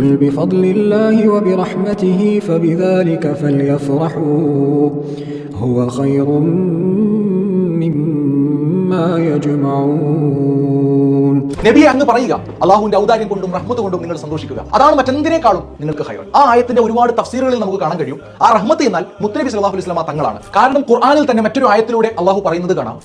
قل بفضل الله وبرحمته فبذلك فليفرحوا. هو خير مما يجمعون. നബിയെ അങ്ങ് പറയുക അള്ളാഹുവിന്റെ ഔദാര്യം കൊണ്ടും റഹ്മത്ത് കൊണ്ടും നിങ്ങൾ സന്തോഷിക്കുക. അതാണ് മറ്റെന്തിനേക്കാളും നിങ്ങൾക്ക് ഹൈറൻ ആ ആയത്തിന്റെ ഒരുപാട് തഫ്സീറുകളിൽ നമുക്ക് കാണാൻ കഴിയും. ആ റഹ്മത്ത് എന്നാൽ മുത്തനബി സലാഹു അലൈഹി സ്വലാമ തങ്ങളാണ്. കാരണം ഖുർആാനിൽ തന്നെ മറ്റൊരു ആയത്തിലൂടെ അള്ളാഹു പറയുന്നത് കാണാം.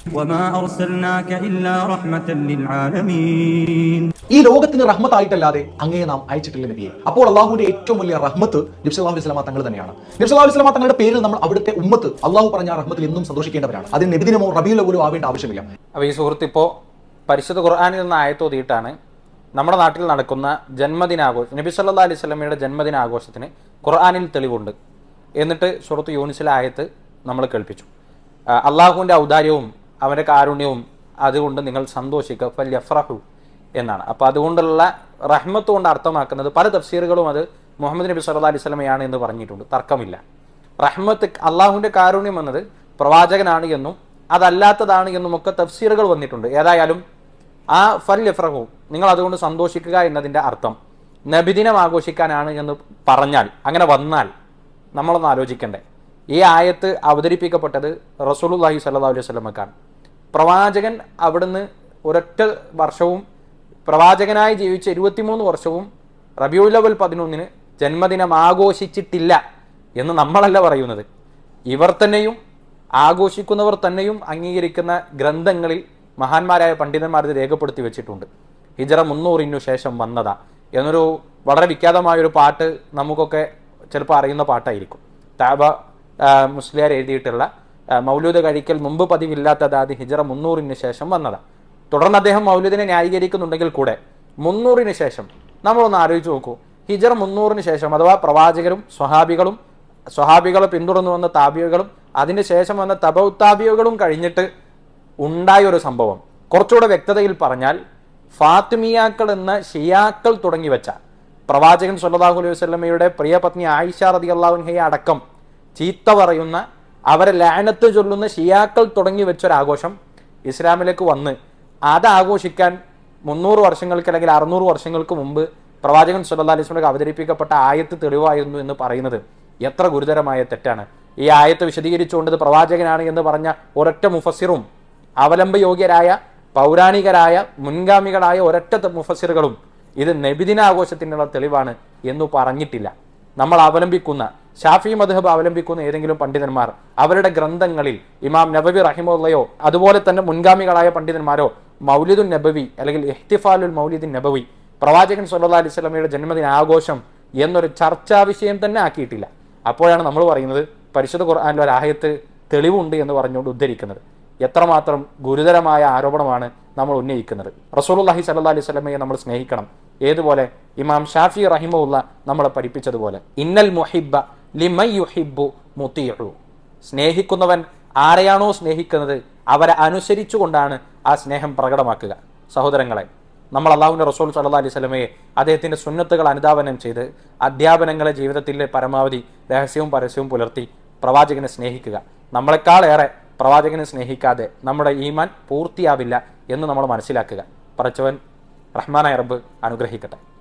ഈ ലോകത്തിന് റഹ്മത്തായിട്ടല്ലാതെ അങ്ങയെ നാം അയച്ചിട്ടില്ല നബിയെ. അപ്പോൾ അള്ളാഹുവിന്റെ ഏറ്റവും വലിയ റഹ്മത്ത് നബ്സ് അലൈഹി സ്വലാമ തങ്ങൾ തന്നെയാണ്. നബ്സ് അലൈഹി സ്വലാമ തങ്ങളുടെ പേരിൽ നമ്മൾ അവിടുത്തെ ഉമ്മത്ത് അള്ളാഹു പറഞ്ഞ റഹ്മത്തിൽ എന്നും സന്തോഷിക്കേണ്ടവരാണ്. അതിന് നബിദിനമോ റബിയിലോ പോലും ആവേണ്ട ആവശ്യമില്ല. അപ്പോൾ ഈ സുഹൃത്ത് ഇപ്പോ പരിശുദ്ധ ഖുർആാനിൽ നിന്ന് ആയത്തോതിയിട്ടാണ് നമ്മുടെ നാട്ടിൽ നടക്കുന്ന ജന്മദിനാഘോഷം നബി സല്ലാ അലൈഹി സ്വലമയുടെ ജന്മദിനാഘോഷത്തിന് ഖുർആാനിൽ തെളിവുണ്ട്. എന്നിട്ട് സുഹൃത്ത് യൂനിസിലെ ആയത്ത് നമ്മൾ കേൾപ്പിച്ചു. അള്ളാഹുവിന്റെ ഔദാര്യവും അവന്റെ കാരുണ്യവും അതുകൊണ്ട് നിങ്ങൾ സന്തോഷിക്കുക. ഫൽ യഫ്രഹു എന്നാണ്. അപ്പോൾ അതുകൊണ്ടുള്ള റഹ്മത്ത് കൊണ്ട് അർത്ഥമാക്കുന്നത് പല തഫ്സീറുകളും അത് മുഹമ്മദ് നബി സല്ലാ അലൈഹി സ്വലമയാണ് എന്ന് പറഞ്ഞിട്ടുണ്ട്. തർക്കമില്ല. റഹ്മത്ത് അള്ളാഹുവിന്റെ കാരുണ്യം എന്നത് പ്രവാചകനാണ് എന്നും അതല്ലാത്തതാണ് എന്നും ഒക്കെ തഫ്സീറുകൾ വന്നിട്ടുണ്ട്. ഏതായാലും ആ ഫൽ ലഫ്രഹു നിങ്ങൾ അതുകൊണ്ട് സന്തോഷിക്കുക എന്നതിന്റെ അർത്ഥം. നബിദിനം ആഘോഷിക്കാനാണ് എന്ന് പറഞ്ഞാൽ അങ്ങനെ വന്നാൽ നമ്മളൊന്ന് ആലോചിക്കണ്ടേ. ഈ ആയത്ത് അവതരിപ്പിക്കപ്പെട്ടത് റസൂലുല്ലാഹി സല്ലാ അലൈഹി സ്വലമക്കാണ് പ്രവാചകൻ അവിടുന്ന് ഒരൊറ്റ വർഷവും പ്രവാചകനായി ജീവിച്ച ഇരുപത്തിമൂന്ന് വർഷവും റബിയുല്ലവൽ പതിനൊന്നിന് ജന്മദിനം ആഘോഷിച്ചിട്ടില്ല എന്ന് നമ്മളല്ല പറയുന്നത്. ഇവർ തന്നെയും ആഘോഷിക്കുന്നവർ തന്നെയും അംഗീകരിക്കുന്ന ഗ്രന്ഥങ്ങളിൽ മഹാന്മാരായ പണ്ഡിതന്മാർ ഇത് രേഖപ്പെടുത്തി വെച്ചിട്ടുണ്ട്. ഹിജറ മുന്നൂറിനു ശേഷം വന്നതാ. എന്നൊരു വളരെ വിഖ്യാതമായൊരു പാട്ട് നമുക്കൊക്കെ ചിലപ്പോൾ അറിയുന്ന പാട്ടായിരിക്കും. താബ മുസ്ലിയാർ എഴുതിയിട്ടുള്ള മൗലൂദ കഴിക്കൽ മുമ്പ് പതിവില്ലാത്തതാത് ഹിജറ മുന്നൂറിന് ശേഷം വന്നതാ. തുടർന്ന് അദ്ദേഹം മൗലൂദിനെ ന്യായീകരിക്കുന്നുണ്ടെങ്കിൽ കൂടെ മുന്നൂറിന് ശേഷം നമ്മളൊന്ന് ആലോചിച്ച് നോക്കൂ. ഹിജറ മുന്നൂറിന് ശേഷം അഥവാ പ്രവാചകരും സ്വഹാബികളും സ്വഹാബികളെ പിന്തുടർന്നു വന്ന താബിയകളും അതിന് ശേഷം വന്ന തബൗത്താബിയകളും കഴിഞ്ഞിട്ട് ഉണ്ടായ ഒരു സംഭവം. കുറച്ചുകൂടെ വ്യക്തതയിൽ പറഞ്ഞാൽ ഫാത്തിമിയാക്കൾ എന്ന ഷിയാക്കൾ തുടങ്ങി വെച്ച പ്രവാചകൻ സല്ലല്ലാഹു അലൈഹി വസല്ലമയുടെ പ്രിയപത്നി ആയിഷ റതി അള്ളാഹുൻഹയെ അടക്കം ചീത്ത പറയുന്ന അവരെ ലാനത്ത് ചൊല്ലുന്ന ഷിയാക്കൾ തുടങ്ങി വെച്ചൊരാഘോഷം ഇസ്ലാമിലേക്ക് വന്ന് അത് ആഘോഷിക്കാൻ മുന്നൂറ് വർഷങ്ങൾക്ക് അല്ലെങ്കിൽ അറുന്നൂറ് വർഷങ്ങൾക്ക് മുമ്പ് പ്രവാചകൻ സുല്ലാ അലൈഹി വസല്ലമക്ക് അവതരിപ്പിക്കപ്പെട്ട ആയത്ത് തെളിവായിരുന്നു എന്ന് പറയുന്നത്. എത്ര ഗുരുതരമായ തെറ്റാണ്. ഈ ആയത്ത് വിശദീകരിച്ചുകൊണ്ട് ഇത് പ്രവാചകനാണ് എന്ന് പറഞ്ഞ ഒരൊറ്റ മുഫസിറും അവലംബയോഗ്യരായ പൗരാണികരായ മുൻഗാമികളായ ഒരൊറ്റ മുഫസിറുകളും ഇത് നബിദിനാഘോഷത്തിനുള്ള തെളിവാണ് എന്ന് പറഞ്ഞിട്ടില്ല. നമ്മൾ അവലംബിക്കുന്ന ഷാഫി മധുഹബ് അവലംബിക്കുന്ന ഏതെങ്കിലും പണ്ഡിതന്മാർ അവരുടെ ഗ്രന്ഥങ്ങളിൽ ഇമാം നബവി റഹിമുള്ളയോ അതുപോലെ തന്നെ മുൻഗാമികളായ പണ്ഡിതന്മാരോ മൗലിദുൻ നബവി അല്ലെങ്കിൽ ഇഹ്തിഫാലുൽ മൗലിദുൻ നബവി പ്രവാചകൻ സല്ലാ അലൈഹി സ്വലമയുടെ ജന്മദിന ആഘോഷം എന്നൊരു ചർച്ചാ വിഷയം തന്നെ ആക്കിയിട്ടില്ല. അപ്പോഴാണ് നമ്മൾ പറയുന്നത് പരിശുദ്ധ ഖുർആാനിൽ ആയത്ത് തെളിവുണ്ട് എന്ന് പറഞ്ഞുകൊണ്ട് ഉദ്ധരിക്കുന്നത്. എത്രമാത്രം ഗുരുതരമായ ആരോപണമാണ് നമ്മൾ ഉന്നയിക്കുന്നത്. റസൂലുള്ളാഹി സല്ലാ അലൈഹി സ്വലമയെ നമ്മൾ സ്നേഹിക്കണം. ഏതുപോലെ? ഇമാം ഷാഫി റഹിമുള്ള നമ്മളെ പഠിപ്പിച്ചതുപോലെ. ഇന്നൽ മുഹിബ്ബ ലിമൻ യുഹിബ്ബു മുത്തിയു സ്നേഹിക്കുന്നവൻ ആരെയാണോ സ്നേഹിക്കുന്നത് അവരെ അനുസരിച്ചുകൊണ്ടാണ് ആ സ്നേഹം പ്രകടമാക്കുക. സഹോദരങ്ങളെ നമ്മൾ അള്ളാഹുവിന്റെ റസൂൽ സല്ലാ അലൈഹി സ്വലമയെ അദ്ദേഹത്തിന്റെ സുന്നത്തുകൾ അനുധാവനം ചെയ്ത് അധ്യാപനങ്ങളെ ജീവിതത്തിലെ പരമാവധി രഹസ്യവും പരസ്യവും പുലർത്തി പ്രവാചകനെ സ്നേഹിക്കുക. നമ്മളെക്കാളേറെ പ്രവാചകനെ സ്നേഹിക്കാതെ നമ്മുടെ ഈമാൻ പൂർത്തിയാവില്ല എന്ന് നമ്മൾ മനസ്സിലാക്കുക. പറച്ചവൻ റഹ്മാനായ റബ്ബ് അനുഗ്രഹിക്കട്ടെ.